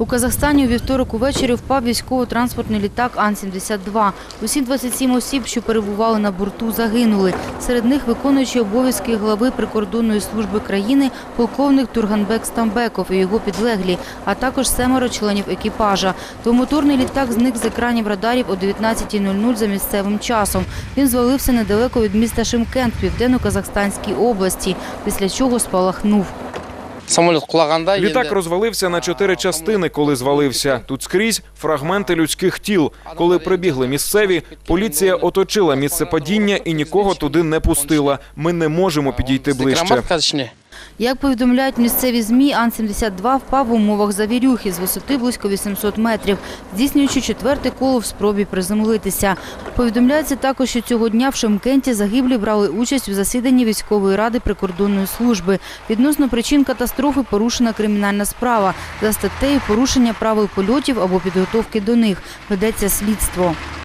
У Казахстані у вівторок увечері впав військово-транспортний літак Ан-72. Усі 27 осіб, що перебували на борту, загинули. Серед них виконуючий обов'язки глави прикордонної служби країни полковник Турганбек Стамбеков і його підлеглі, а також семеро членів екіпажа. Двомоторний літак зник з екранів радарів о 19.00 за місцевим часом. Він звалився недалеко від міста Шимкент південно-казахстанській області, після чого спалахнув. Самоліт құлағанда Літак розвалився на чотири частини, коли звалився. Тут скрізь фрагменти людських тіл. Коли прибігли місцеві, поліція оточила місце падіння і нікого туди не пустила. Ми не можемо підійти ближче. Як повідомляють місцеві ЗМІ, Ан-72 впав в умовах завірюхи з висоти близько 800 метрів, здійснюючи четверте коло в спробі приземлитися. Повідомляється також, що цього дня в Шимкенті загиблі брали участь у засіданні військової ради прикордонної служби. Відносно причин катастрофи порушена кримінальна справа за статтею порушення правил польотів або підготовки до них. Ведеться слідство.